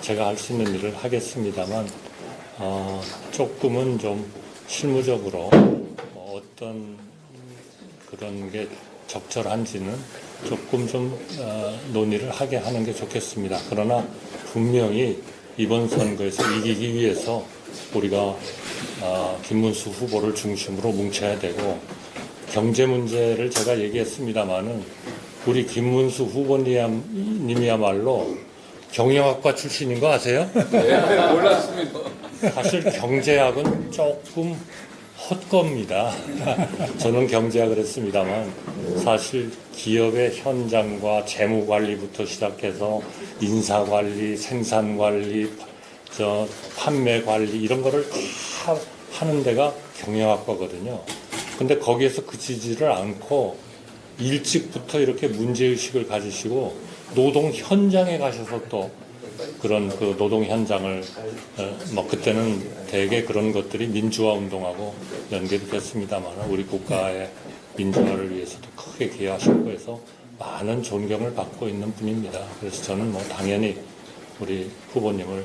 제가 할 수 있는 일을 하겠습니다만 어, 조금은 좀 실무적으로 어, 어떤 그런 게 적절한지는 조금 좀 어, 논의를 하게 하는 게 좋겠습니다. 그러나 분명히 이번 선거에서 이기기 위해서 우리가 어, 김문수 후보를 중심으로 뭉쳐야 되고 경제 문제를 제가 얘기했습니다마는 우리 김문수 후보님이야말로 경영학과 출신인 거 아세요? 네, 몰랐습니다. 사실 경제학은 조금 헛겁니다. 저는 경제학을 했습니다만 사실 기업의 현장과 재무 관리부터 시작해서 인사 관리, 생산 관리, 저 판매 관리 이런 거를 다 하는 데가 경영학과거든요. 근데 거기에서 그치지를 않고 일찍부터 이렇게 문제의식을 가지시고 노동 현장에 가셔서 또 그런 그 노동 현장을 어, 뭐 그때는 대개 그런 것들이 민주화 운동하고 연결이 됐습니다만 우리 국가의 민주화를 위해서도 크게 기여하셨고 해서 많은 존경을 받고 있는 분입니다. 그래서 저는 뭐 당연히 우리 후보님을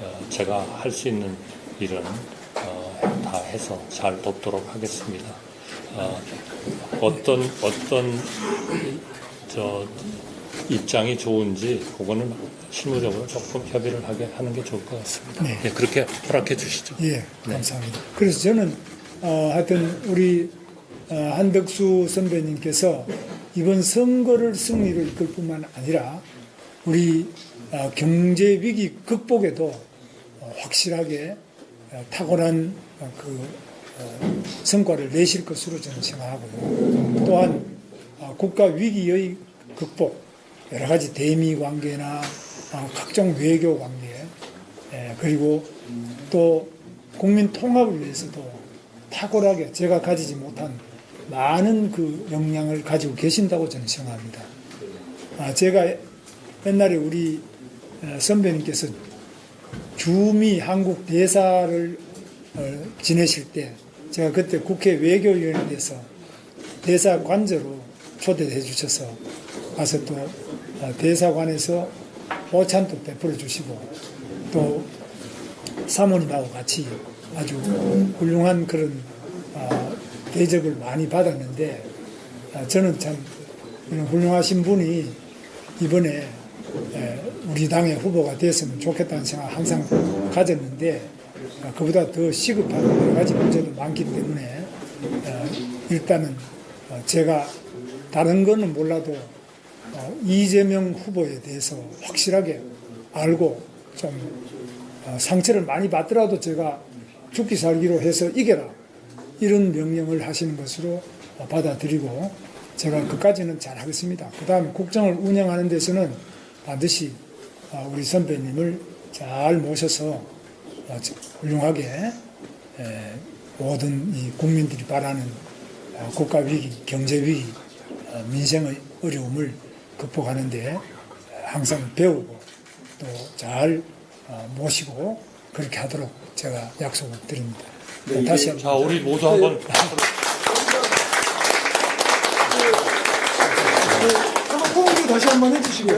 어, 제가 할 수 있는 일은 어, 다 해서 잘 돕도록 하겠습니다. 어, 어떤 어떤 저 입장이 좋은지 그거는 실무적으로 조금 협의를 하게 하는 게 좋을 것 같습니다. 네. 예, 그렇게 허락해 주시죠. 예, 감사합니다. 그래서 저는 어, 하여튼 우리 어, 한덕수 선배님께서 이번 선거를 승리로 이끌 뿐만 아니라 우리 어, 경제 위기 극복에도 어, 확실하게 어, 탁월한 어, 그 어, 성과를 내실 것으로 저는 생각하고요. 또한 어, 국가 위기의 극복, 여러 가지 대미 관계나 어, 각종 외교 관계, 예, 그리고 또 국민 통합을 위해서도 탁월하게 제가 가지지 못한 많은 그 역량을 가지고 계신다고 저는 생각합니다. 아, 제가 옛날에 우리 어, 선배님께서 주미 한국 대사를 어, 지내실 때 제가 그때 국회 외교위원회 돼서 대사 관저로 초대해 주셔서 가서 또 어, 대사관에서 오찬도 베풀어 주시고 또 사모님하고 같이 아주 훌륭한 그런 어, 대접을 많이 받았는데 아, 저는 참 훌륭하신 분이 이번에 에, 우리 당의 후보가 됐으면 좋겠다는 생각 항상 가졌는데 아, 그보다 더 시급한 여러 가지 문제도 많기 때문에 어, 일단은 어, 제가 다른 거는 몰라도 어, 이재명 후보에 대해서 확실하게 알고 좀 어, 상처를 많이 받더라도 제가 죽기 살기로 해서 이겨라 이런 명령을 하시는 것으로 어, 받아들이고 제가 그까지는 잘 하겠습니다. 그 다음에 국정을 운영하는 데서는 반드시 어, 우리 선배님을 잘 모셔서 어, 저- 훌륭하게 에, 모든 이 국민들이 바라는 어, 국가 위기, 경제 위기, 어, 민생의 어려움을 극복하는데 항상 배우고 또 잘 모시고 그렇게 하도록 제가 약속을 드립니다. 다시 한번 자, 우리 모두 한번 한번 포옹도 다시 한번 해주시고요.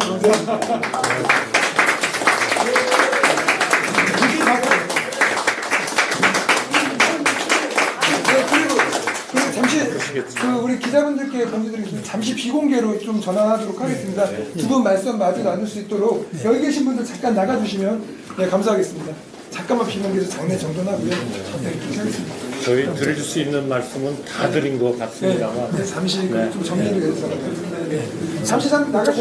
그 우리 기자분들께 공지드리겠습니다. 잠시 비공개로 좀 전환하도록 하겠습니다. 두 분 말씀 마주 나눌 수 있도록 여기 계신 분들 잠깐 나가주시면 네, 감사하겠습니다. 잠깐만 비공개에서 장례 정돈하고요. 네, 그렇게 하겠습니다. 저희 드릴 수 있는 말씀은 다 드린 것 네, 같습니다만 네, 잠시 그좀 정리를 해서 네, 잠시 잠 나가.